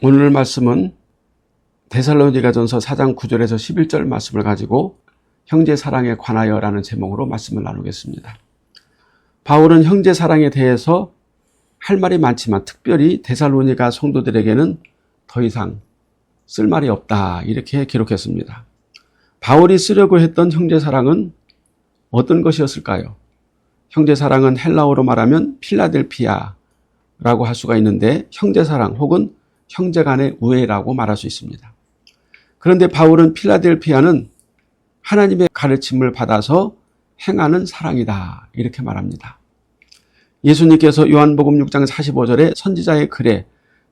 오늘 말씀은 데살로니가전서 4장 9절에서 11절 말씀을 가지고 형제 사랑에 관하여라는 제목으로 말씀을 나누겠습니다. 바울은 형제 사랑에 대해서 할 말이 많지만 특별히 데살로니가 성도들에게는 더 이상 쓸 말이 없다 이렇게 기록했습니다. 바울이 쓰려고 했던 형제 사랑은 어떤 것이었을까요? 형제 사랑은 헬라어로 말하면 필라델피아라고 할 수가 있는데 형제 사랑 혹은 형제 간의 우애라고 말할 수 있습니다. 그런데 바울은 필라델피아는 하나님의 가르침을 받아서 행하는 사랑이다 이렇게 말합니다. 예수님께서 요한복음 6장 45절에 선지자의 글에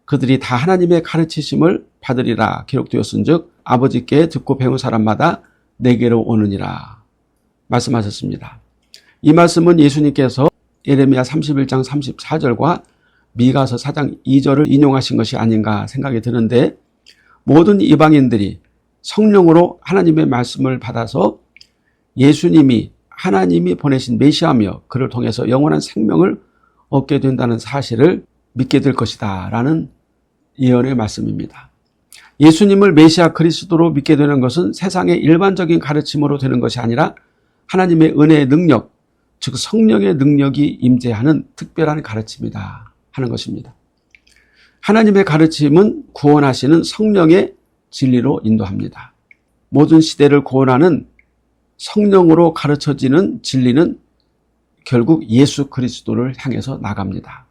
그들이 다 하나님의 가르치심을 받으리라 기록되었은 즉 아버지께 듣고 배운 사람마다 내게로 오느니라 말씀하셨습니다. 이 말씀은 예수님께서 예레미야 31장 34절과 미가서 4장 2절을 인용하신 것이 아닌가 생각이 드는데 모든 이방인들이 성령으로 하나님의 말씀을 받아서 예수님이 하나님이 보내신 메시아며 그를 통해서 영원한 생명을 얻게 된다는 사실을 믿게 될 것이다 라는 예언의 말씀입니다. 예수님을 메시아 그리스도로 믿게 되는 것은 세상의 일반적인 가르침으로 되는 것이 아니라 하나님의 은혜의 능력, 즉 성령의 능력이 임재하는 특별한 가르침이다 하는 것입니다. 하나님의 가르침은 구원하시는 성령의 진리로 인도합니다. 모든 시대를 구원하는 성령으로 가르쳐지는 진리는 결국 예수 그리스도를 향해서 나갑니다.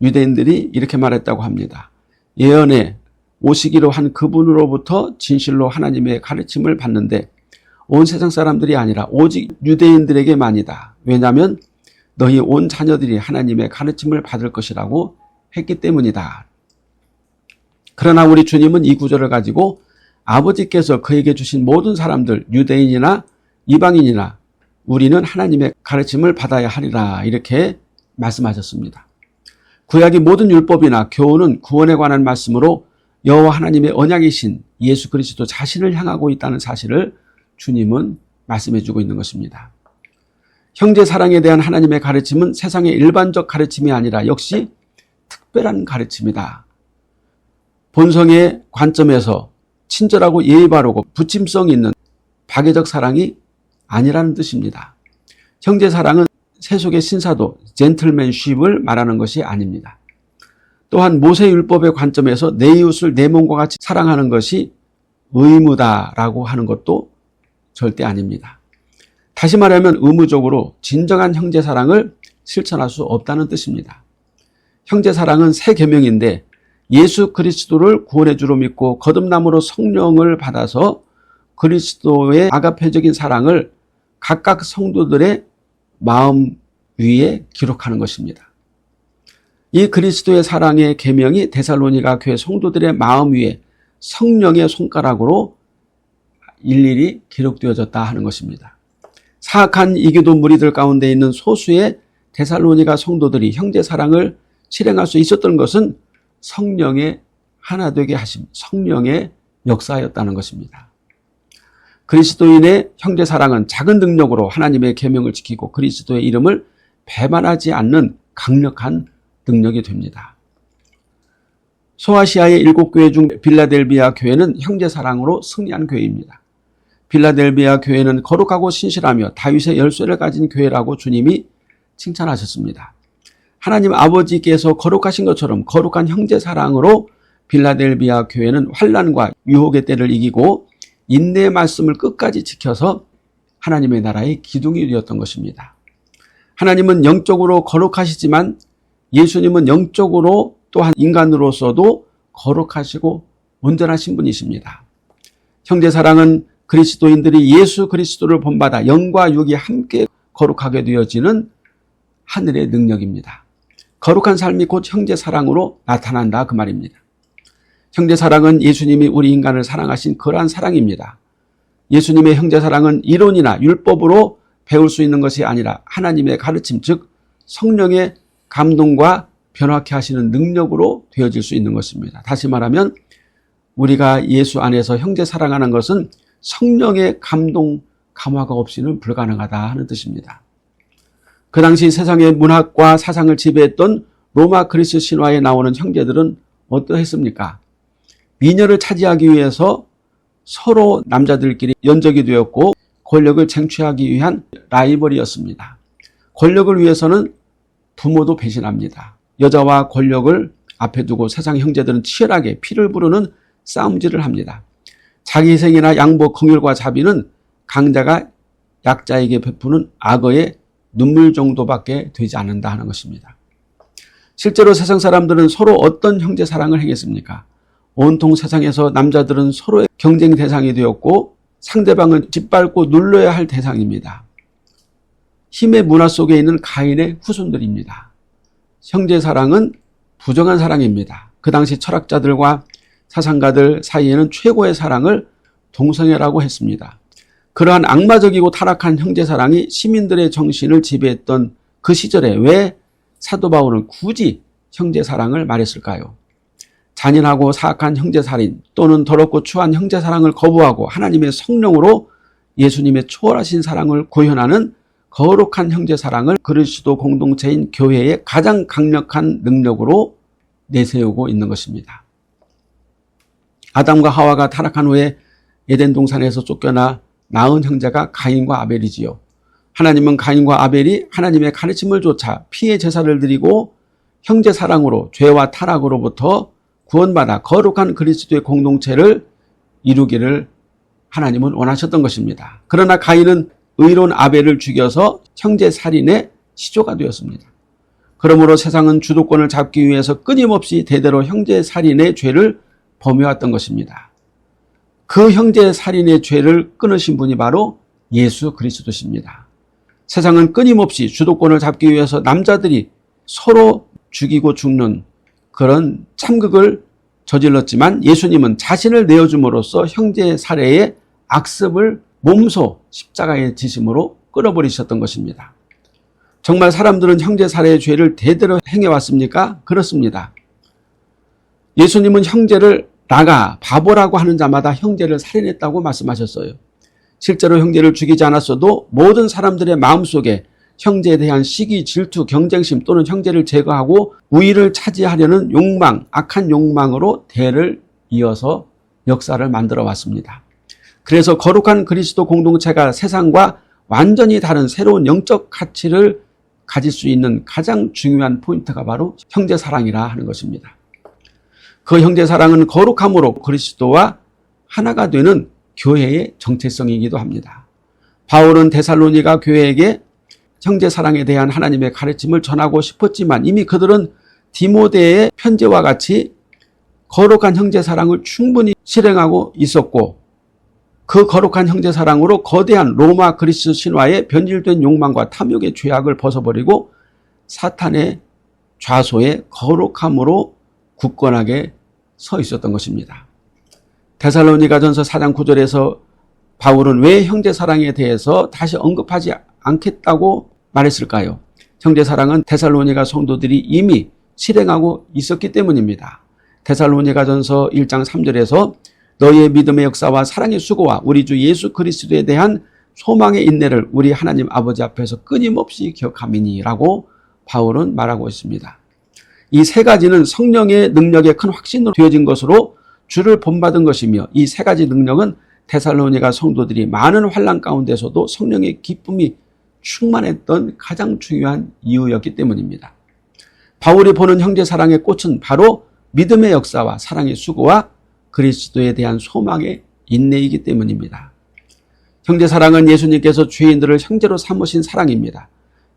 유대인들이 이렇게 말했다고 합니다. 예언에 오시기로 한 그분으로부터 진실로 하나님의 가르침을 받는데 온 세상 사람들이 아니라 오직 유대인들에게만이다. 왜냐하면 너희 온 자녀들이 하나님의 가르침을 받을 것이라고 했기 때문이다. 그러나 우리 주님은 이 구절을 가지고 아버지께서 그에게 주신 모든 사람들, 유대인이나 이방인이나 우리는 하나님의 가르침을 받아야 하리라 이렇게 말씀하셨습니다. 구약의 모든 율법이나 교훈은 구원에 관한 말씀으로 여호와 하나님의 언약이신 예수 그리스도 자신을 향하고 있다는 사실을 주님은 말씀해 주고 있는 것입니다. 형제 사랑에 대한 하나님의 가르침은 세상의 일반적 가르침이 아니라 역시 특별한 가르침이다. 본성의 관점에서 친절하고 예의 바르고 부침성 있는 박애적 사랑이 아니라는 뜻입니다. 형제 사랑은 세속의 신사도 젠틀맨쉽을 말하는 것이 아닙니다. 또한 모세율법의 관점에서 내 이웃을 내 몸과 같이 사랑하는 것이 의무다라고 하는 것도 절대 아닙니다. 다시 말하면 의무적으로 진정한 형제 사랑을 실천할 수 없다는 뜻입니다. 형제 사랑은 새 계명인데 예수 그리스도를 구원의 주로 믿고 거듭남으로 성령을 받아서 그리스도의 아가페적인 사랑을 각각 성도들의 마음 위에 기록하는 것입니다. 이 그리스도의 사랑의 계명이 데살로니가 교회 성도들의 마음 위에 성령의 손가락으로 일일이 기록되어졌다 하는 것입니다. 사악한 이교도 무리들 가운데 있는 소수의 데살로니가 성도들이 형제 사랑을 실행할 수 있었던 것은 성령의 하나 되게 하심, 성령의 역사였다는 것입니다. 그리스도인의 형제 사랑은 작은 능력으로 하나님의 계명을 지키고 그리스도의 이름을 배반하지 않는 강력한 능력이 됩니다. 소아시아의 일곱 교회 중 빌라델비아 교회는 형제 사랑으로 승리한 교회입니다. 빌라델비아 교회는 거룩하고 신실하며 다윗의 열쇠를 가진 교회라고 주님이 칭찬하셨습니다. 하나님 아버지께서 거룩하신 것처럼 거룩한 형제 사랑으로 빌라델비아 교회는 환란과 유혹의 때를 이기고 인내의 말씀을 끝까지 지켜서 하나님의 나라의 기둥이 되었던 것입니다. 하나님은 영적으로 거룩하시지만 예수님은 영적으로 또한 인간으로서도 거룩하시고 온전하신 분이십니다. 형제 사랑은 그리스도인들이 예수 그리스도를 본받아 영과 육이 함께 거룩하게 되어지는 하늘의 능력입니다. 거룩한 삶이 곧 형제 사랑으로 나타난다 그 말입니다. 형제 사랑은 예수님이 우리 인간을 사랑하신 그러한 사랑입니다. 예수님의 형제 사랑은 이론이나 율법으로 배울 수 있는 것이 아니라 하나님의 가르침, 즉 성령의 감동과 변화케 하시는 능력으로 되어질 수 있는 것입니다. 다시 말하면 우리가 예수 안에서 형제 사랑하는 것은 성령의 감동, 감화가 없이는 불가능하다 하는 뜻입니다. 그 당시 세상의 문학과 사상을 지배했던 로마 그리스 신화에 나오는 형제들은 어떠했습니까? 미녀를 차지하기 위해서 서로 남자들끼리 연적이 되었고 권력을 쟁취하기 위한 라이벌이었습니다. 권력을 위해서는 부모도 배신합니다. 여자와 권력을 앞에 두고 세상 형제들은 치열하게 피를 부르는 싸움질을 합니다. 자기 희생이나 양보, 긍휼과 자비는 강자가 약자에게 베푸는 악어의 눈물 정도밖에 되지 않는다 하는 것입니다. 실제로 세상 사람들은 서로 어떤 형제 사랑을 행했습니까? 온통 세상에서 남자들은 서로의 경쟁 대상이 되었고 상대방은 짓밟고 눌러야 할 대상입니다. 힘의 문화 속에 있는 가인의 후손들입니다. 형제 사랑은 부정한 사랑입니다. 그 당시 철학자들과 사상가들 사이에는 최고의 사랑을 동성애라고 했습니다. 그러한 악마적이고 타락한 형제 사랑이 시민들의 정신을 지배했던 그 시절에 왜 사도 바울은 굳이 형제 사랑을 말했을까요? 잔인하고 사악한 형제 살인 또는 더럽고 추한 형제 사랑을 거부하고 하나님의 성령으로 예수님의 초월하신 사랑을 구현하는 거룩한 형제 사랑을 그리스도 공동체인 교회의 가장 강력한 능력으로 내세우고 있는 것입니다. 아담과 하와가 타락한 후에 에덴 동산에서 쫓겨나 낳은 형제가 가인과 아벨이지요. 하나님은 가인과 아벨이 하나님의 가르침을 쫓아 피의 제사를 드리고 형제 사랑으로 죄와 타락으로부터 구원받아 거룩한 그리스도의 공동체를 이루기를 하나님은 원하셨던 것입니다. 그러나 가인은 의로운 아벨을 죽여서 형제 살인의 시조가 되었습니다. 그러므로 세상은 주도권을 잡기 위해서 끊임없이 대대로 형제 살인의 죄를 범해왔던 것입니다. 그 형제 살인의 죄를 끊으신 분이 바로 예수 그리스도십니다. 세상은 끊임없이 주도권을 잡기 위해서 남자들이 서로 죽이고 죽는 그런 참극을 저질렀지만 예수님은 자신을 내어줌으로써 형제 살해의 악습을 몸소 십자가의 지심으로 끌어버리셨던 것입니다. 정말 사람들은 형제 살해의 죄를 대대로 행해왔습니까? 그렇습니다. 예수님은 형제를 나가 바보라고 하는 자마다 형제를 살인했다고 말씀하셨어요. 실제로 형제를 죽이지 않았어도 모든 사람들의 마음속에 형제에 대한 시기, 질투, 경쟁심 또는 형제를 제거하고 우위를 차지하려는 욕망, 악한 욕망으로 대를 이어서 역사를 만들어 왔습니다. 그래서 거룩한 그리스도 공동체가 세상과 완전히 다른 새로운 영적 가치를 가질 수 있는 가장 중요한 포인트가 바로 형제 사랑이라 하는 것입니다. 그 형제 사랑은 거룩함으로 그리스도와 하나가 되는 교회의 정체성이기도 합니다. 바울은 데살로니가 교회에게 형제 사랑에 대한 하나님의 가르침을 전하고 싶었지만 이미 그들은 디모데의 편지와 같이 거룩한 형제 사랑을 충분히 실행하고 있었고 그 거룩한 형제 사랑으로 거대한 로마 그리스 신화의 변질된 욕망과 탐욕의 죄악을 벗어버리고 사탄의 좌소의 거룩함으로 굳건하게 서 있었던 것입니다. 데살로니가전서 4장 9절에서 바울은 왜 형제 사랑에 대해서 다시 언급하지 않겠다고 말했을까요? 형제 사랑은 데살로니가 성도들이 이미 실행하고 있었기 때문입니다. 데살로니가전서 1장 3절에서 너희의 믿음의 역사와 사랑의 수고와 우리 주 예수 그리스도에 대한 소망의 인내를 우리 하나님 아버지 앞에서 끊임없이 기억함이니라고 바울은 말하고 있습니다. 이 세 가지는 성령의 능력의 큰 확신으로 되어진 것으로 주를 본받은 것이며 이 세 가지 능력은 데살로니가 성도들이 많은 환란 가운데서도 성령의 기쁨이 충만했던 가장 중요한 이유였기 때문입니다. 바울이 보는 형제 사랑의 꽃은 바로 믿음의 역사와 사랑의 수고와 그리스도에 대한 소망의 인내이기 때문입니다. 형제 사랑은 예수님께서 죄인들을 형제로 삼으신 사랑입니다.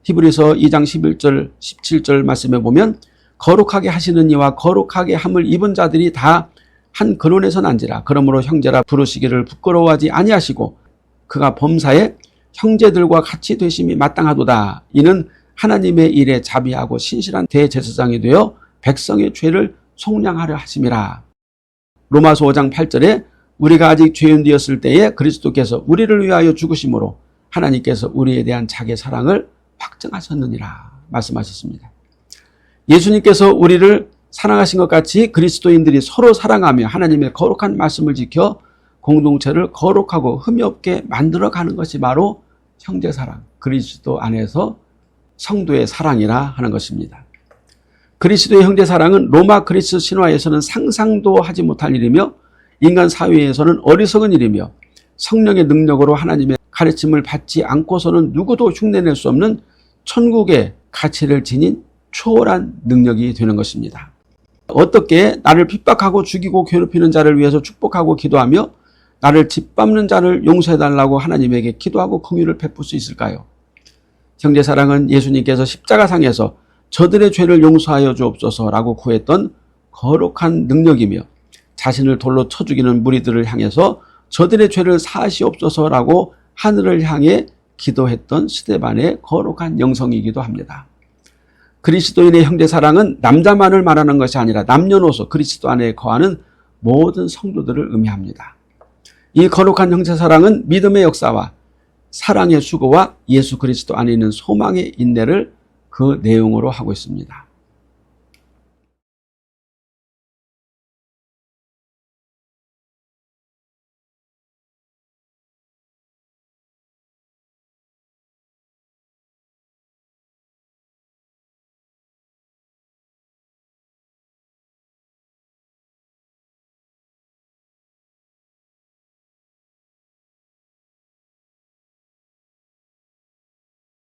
히브리서 2장 11절 17절 말씀에 보면 거룩하게 하시는 이와 거룩하게 함을 입은 자들이 다 한 근원에서 난지라 그러므로 형제라 부르시기를 부끄러워하지 아니하시고 그가 범사에 형제들과 같이 되심이 마땅하도다. 이는 하나님의 일에 자비하고 신실한 대제사장이 되어 백성의 죄를 속량하려 하심이라. 로마서 5장 8절에 우리가 아직 죄인 되었을 때에 그리스도께서 우리를 위하여 죽으심으로 하나님께서 우리에 대한 자기의 사랑을 확증하셨느니라 말씀하셨습니다. 예수님께서 우리를 사랑하신 것 같이 그리스도인들이 서로 사랑하며 하나님의 거룩한 말씀을 지켜 공동체를 거룩하고 흠이 없게 만들어가는 것이 바로 형제 사랑, 그리스도 안에서 성도의 사랑이라 하는 것입니다. 그리스도의 형제 사랑은 로마 그리스 신화에서는 상상도 하지 못할 일이며 인간 사회에서는 어리석은 일이며 성령의 능력으로 하나님의 가르침을 받지 않고서는 누구도 흉내낼 수 없는 천국의 가치를 지닌 초월한 능력이 되는 것입니다. 어떻게 나를 핍박하고 죽이고 괴롭히는 자를 위해서 축복하고 기도하며 나를 짓밟는 자를 용서해달라고 하나님에게 기도하고 긍휼을 베풀 수 있을까요? 형제 사랑은 예수님께서 십자가상에서 저들의 죄를 용서하여 주옵소서라고 구했던 거룩한 능력이며 자신을 돌로 쳐 죽이는 무리들을 향해서 저들의 죄를 사하시옵소서라고 하늘을 향해 기도했던 스테반의 거룩한 영성이기도 합니다. 그리스도인의 형제 사랑은 남자만을 말하는 것이 아니라 남녀노소 그리스도 안에 거하는 모든 성도들을 의미합니다. 이 거룩한 형제 사랑은 믿음의 역사와 사랑의 수고와 예수 그리스도 안에 있는 소망의 인내를 그 내용으로 하고 있습니다.